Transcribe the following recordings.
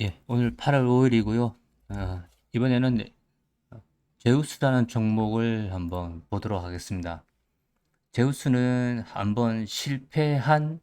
예, 오늘 8월 5일이고요. 어, 이번에는 제우스라는 종목을 한번 보도록 하겠습니다. 제우스는 한번 실패한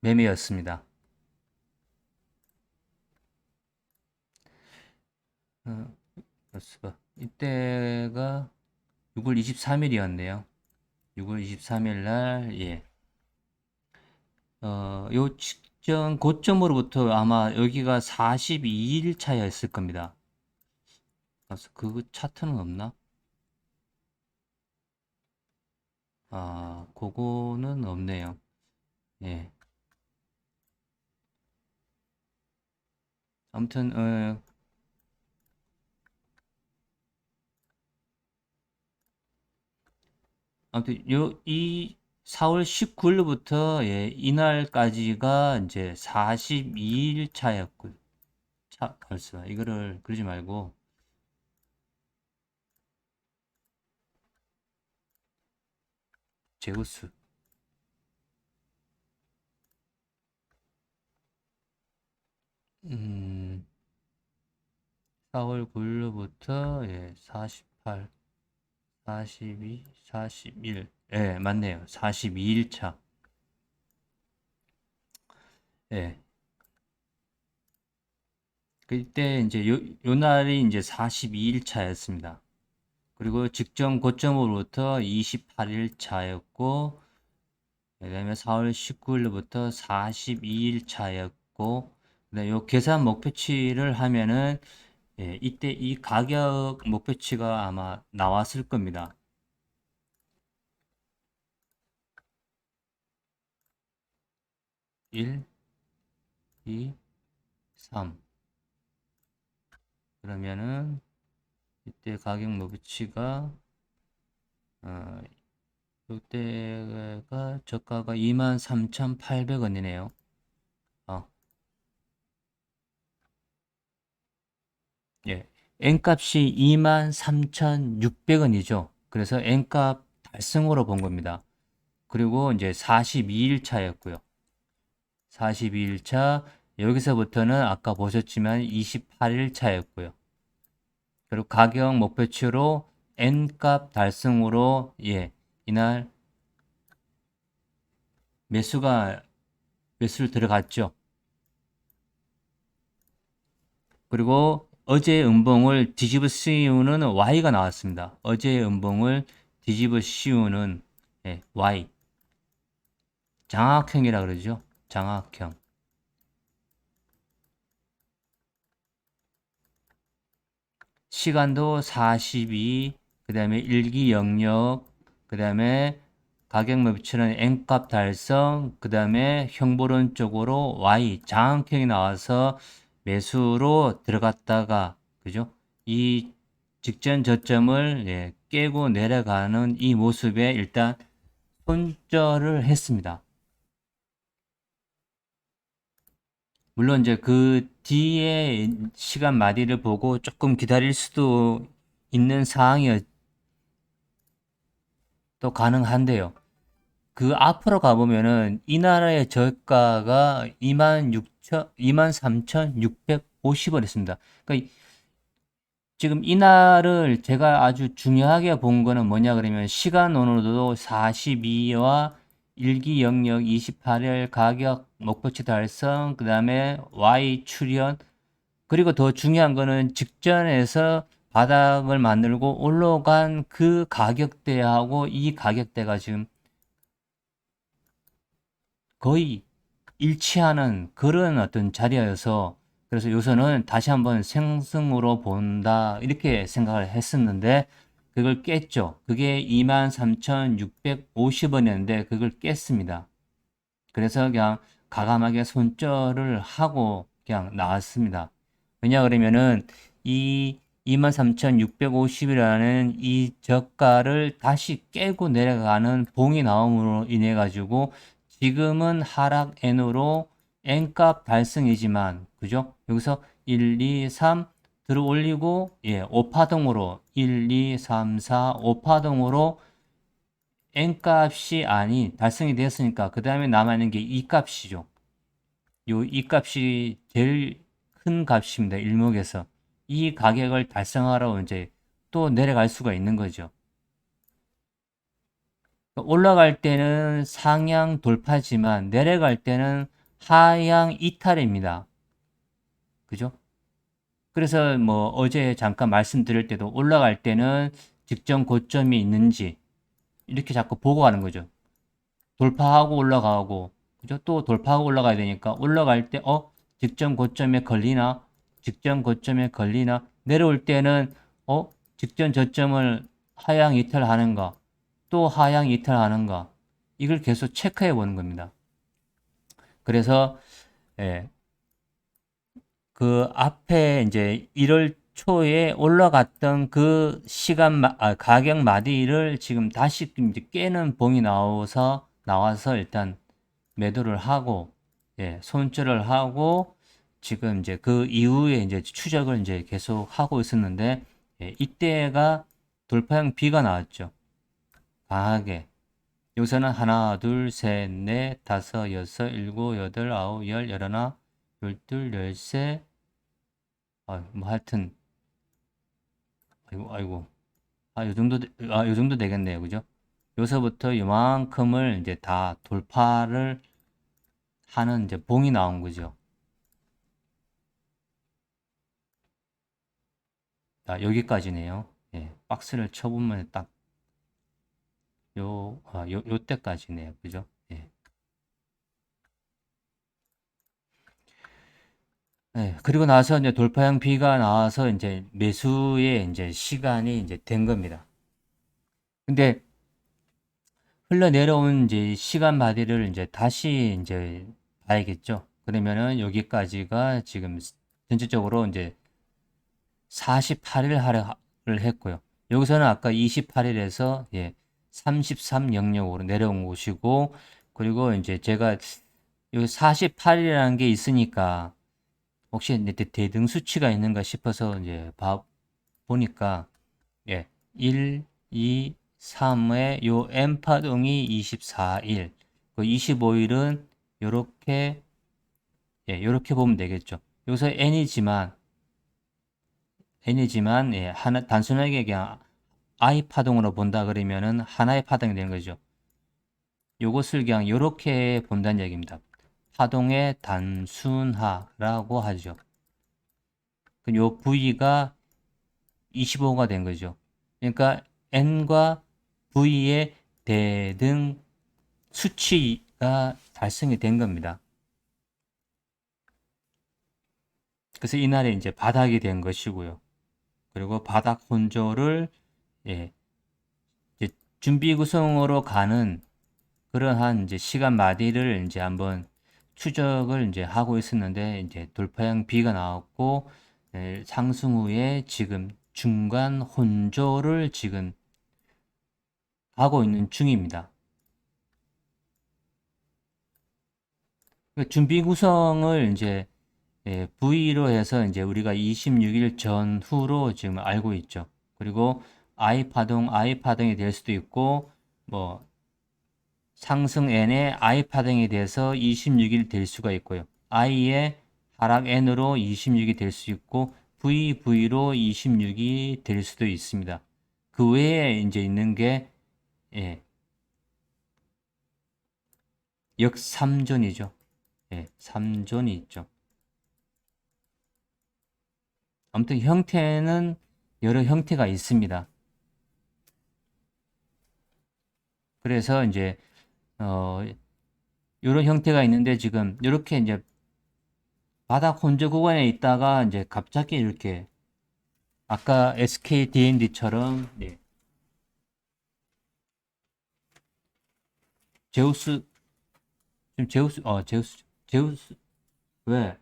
매매였습니다. 어, 이때가 6월 23일이었네요. 6월 23일 날, 예. 어, 요 직전 고점으로부터 아마 여기가 42일 차였을 겁니다. 그래서 그 차트는 없나? 아, 그거는 없네요. 예. 아무튼, 어, 아무튼, 요, 이 4월 19일부터, 예, 이날까지가 이제 42일 차였고, 차, 벌써, 이거를 그러지 말고, 제우스. 음, 4월 9일부터, 예, 48, 42, 41. 예, 맞네요. 42일 차. 예. 그때 이제 요, 요 날이 이제 42일 차였습니다. 그리고 직전 고점으로부터 28일 차였고, 그 다음에 4월 19일부터 42일 차였고, 그다음에 요 계산 목표치를 하면은, 예, 이때 이 가격 목표치가 아마 나왔을 겁니다. 1, 2, 3. 그러면은 이때 가격 목표치가 어, 이때가 저가가 23,800원이네요. 어. 예. N값이 23,600원이죠. 그래서 N값 달성으로 본 겁니다. 그리고 이제 42일 차였고요. 42일 차, 여기서부터는 아까 보셨지만 28일 차였고요. 그리고 가격 목표치로 N값 달성으로, 예, 이날 매수가, 매수를 들어갔죠. 그리고 어제 음봉을 뒤집어 씌우는 Y가 나왔습니다. 어제 음봉을 뒤집어 씌우는 예, Y. 장악형이라 그러죠. 장악형. 시간도 42, 그 다음에 일기 영역, 그 다음에 가격 목표치는 N값 달성, 그 다음에 형보론 쪽으로 Y, 장악형이 나와서 매수로 들어갔다가, 그죠? 이 직전 저점을 예, 깨고 내려가는 이 모습에 일단 손절을 했습니다. 물론 이제 그 뒤에 시간 마디를 보고 조금 기다릴 수도 있는 상황이 또 가능한데요. 그 앞으로 가보면은 이 나라의 저가가 26,000, 23,650원이었습니다. 그러니까 지금 이 날을 제가 아주 중요하게 본 거는 뭐냐 그러면 시간으로도 42와 일기 영역 28일 가격 목표치 달성 그 다음에 Y 출현. 그리고 더 중요한 거는 직전에서 바닥을 만들고 올라간 그 가격대하고 이 가격대가 지금 거의 일치하는 그런 어떤 자리여서 그래서 요새는 다시 한번 생승으로 본다 이렇게 생각을 했었는데 그걸 깼죠. 그게 23,650원이었는데 그걸 깼습니다. 그래서 그냥 가감하게 손절을 하고 그냥 나왔습니다. 왜냐 그러면은 이 23,650이라는 이 저가를 다시 깨고 내려가는 봉이 나옴으로 인해 가지고 지금은 하락 N으로 N값 달성이지만 그죠? 여기서 1, 2, 3 들어 올리고 예, 5파동으로 1, 2, 3, 4, 5파동으로 n값이 아닌 달성이 되었으니까 그 다음에 남아있는 게 2값이죠. 요 2값이 제일 큰 값입니다. 일목에서. 이 가격을 달성하러 이제 또 내려갈 수가 있는 거죠. 올라갈 때는 상향 돌파지만 내려갈 때는 하향 이탈입니다. 그죠? 그래서 뭐 어제 잠깐 말씀드릴 때도 올라갈 때는 직전 고점이 있는지 이렇게 자꾸 보고 가는 거죠. 돌파하고 올라가고 그죠? 또 돌파하고 올라가야 되니까 올라갈 때 어? 직전 고점에 걸리나? 직전 고점에 걸리나? 내려올 때는 어? 직전 저점을 하향 이탈하는가? 또 하향 이탈하는가? 이걸 계속 체크해 보는 겁니다. 그래서 예, 그 앞에 이제 1월 초에 올라갔던 그 시간 마, 아, 가격 마디를 지금 다시 이제 깨는 봉이 나와서 나와서 일단 매도를 하고 예, 손절을 하고 지금 이제 그 이후에 이제 추적을 이제 계속 하고 있었는데 예, 이때가 돌파형 B가 나왔죠. 강하게 여기서는 하나, 둘, 셋, 넷, 다섯, 여섯, 일곱, 여덟, 아홉, 열, 열하나, 열둘, 열세, 아, 뭐 하여튼 아이고, 아이고, 아, 요 정도, 되- 아, 요 정도 되겠네요, 그죠? 여기서부터 요만큼을 이제 다 돌파를 하는 이제 봉이 나온 거죠. 자, 여기까지네요. 예, 박스를 쳐보면 딱 요, 아, 요, 요 때까지네요. 그죠? 예. 예, 그리고 나서 이제 돌파형 B가 나와서 이제 매수의 이제 시간이 이제 된 겁니다. 근데 흘러내려온 이제 시간 바디를 이제 다시 이제 봐야겠죠. 그러면은 여기까지가 지금 전체적으로 이제 48일 하락을 했고요. 여기서는 아까 28일에서 예, 33 영역으로 내려온 곳이고 그리고 이제 제가 여기 48이라는 게 있으니까 혹시 대- 대등 수치가 있는가 싶어서 이제 봐 보니까 예, 1, 2, 3의 요 M 파동이 24일, 그 25일은 요렇게 예, 요렇게 보면 되겠죠. 여기서 N이지만 N이지만 예, 하나 단순하게 그냥 I 파동으로 본다 그러면은 하나의 파동이 되는 거죠. 요것을 그냥 요렇게 본다는 얘기입니다. 파동의 단순화라고 하죠. 그요 V가 25가 된 거죠. 그러니까 N과 V의 대등 수치가 달성이 된 겁니다. 그래서 이날에 이제 바닥이 된 것이고요. 그리고 바닥 혼조를 예, 준비 구성으로 가는 그러한 이제 시간 마디를 이제 한번 추적을 이제 하고 있었는데 이제 돌파형 B가 나왔고 예, 상승 후에 지금 중간 혼조를 지금 하고 있는 중입니다. 그 준비 구성을 이제 예, V로 해서 이제 우리가 26일 전후로 지금 알고 있죠. 그리고 I 파동, I 파동이 될 수도 있고 뭐 상승 N의 I 파동에 대해서 26일 될 수가 있고요. I의 하락 N으로 26이 될 수 있고 V, V로 26이 될 수도 있습니다. 그 외에 이제 있는 게 예, 역삼존이죠. 예, 3존이 있죠. 아무튼 형태는 여러 형태가 있습니다. 그래서 이제 어 이런 형태가 있는데 지금 이렇게 이제 바닥 혼조 구간에 있다가 이제 갑자기 이렇게 아까 SK D&D처럼 네. 제우스 지금 제우스 어 제우스 제우스 왜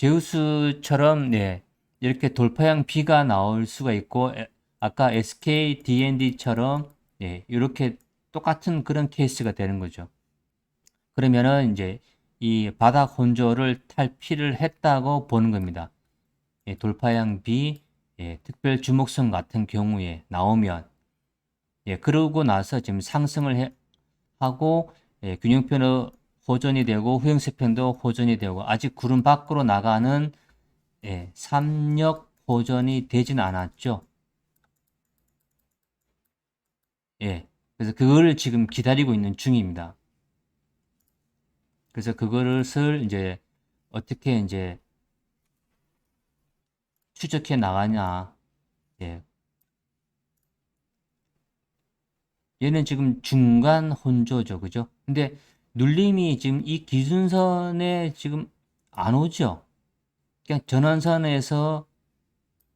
제우스처럼 네, 이렇게 돌파형 B가 나올 수가 있고 에, 아까 SK D&D처럼 네, 이렇게 똑같은 그런 케이스가 되는 거죠. 그러면은 이제 이 바닥 혼조를 탈피를 했다고 보는 겁니다. 예, 돌파형 B 예, 특별 주목성 같은 경우에 나오면 예, 그러고 나서 지금 상승을 해, 하고 예, 균형표를 호전이 되고 후행세편도 호전이 되고 아직 구름 밖으로 나가는 예, 삼력 호전이 되진 않았죠. 예. 그래서 그거를 지금 기다리고 있는 중입니다. 그래서 그거를 이제 어떻게 이제 추적해 나가냐. 예. 얘는 지금 중간 혼조죠. 그죠? 근데 눌림이 지금 이 기준선에 지금 안 오죠. 그냥 전환선에서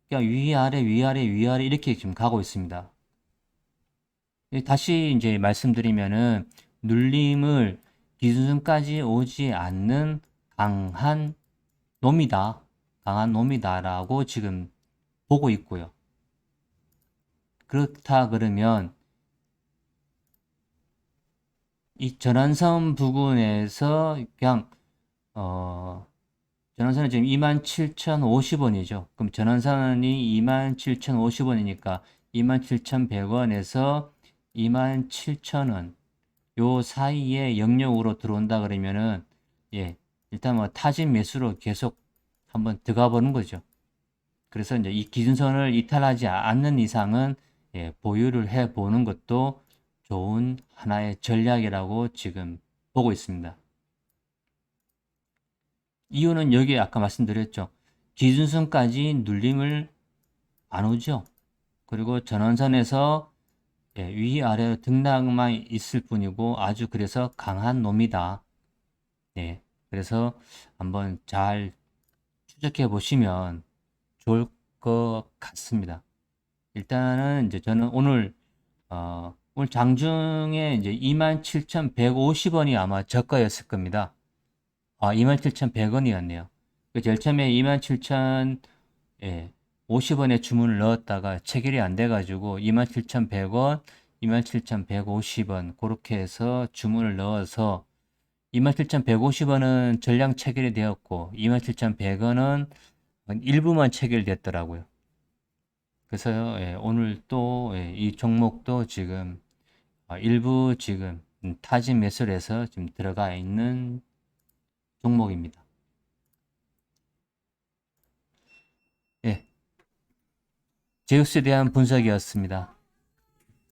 그냥 위아래 위아래 위아래 이렇게 지금 가고 있습니다. 예, 다시 이제 말씀드리면은 눌림을 기준선까지 오지 않는 강한 놈이다. 강한 놈이다라고 지금 보고 있고요. 그렇다 그러면 이 전환선 부근에서 그냥 어 전환선은 지금 27,050원이죠. 그럼 전환선이 27,050원이니까 27,100원에서 27,000원 요 사이에 영역으로 들어온다 그러면은 예 일단 뭐 타진 매수로 계속 한번 들어가 보는 거죠. 그래서 이제 이 기준선을 이탈하지 않는 이상은 예, 보유를 해 보는 것도 좋은 하나의 전략이라고 지금 보고 있습니다. 이유는 여기에 아까 말씀드렸죠. 기준선까지 눌림을 안 오죠. 그리고 전원선에서 예, 위아래로 등락만 있을 뿐이고 아주 그래서 강한 놈이다. 예, 그래서 한번 잘 추적해 보시면 좋을 것 같습니다. 일단은 이제 저는 오늘 어, 오늘 장중에 이제 27,150원이 아마 저가였을 겁니다. 아, 27,100원이었네요. 그 제일 처음에 27,000 예, 50원에 주문을 넣었다가 체결이 안 돼가지고 27,100원, 27,150원 그렇게 해서 주문을 넣어서 27,150원은 전량 체결이 되었고 27,100원은 일부만 체결됐더라고요. 그래서 예, 오늘 또이 예, 종목도 지금 어, 일부 지금 타진 매수해서 지금 들어가 있는 종목입니다. 예. 제우스에 대한 분석이었습니다.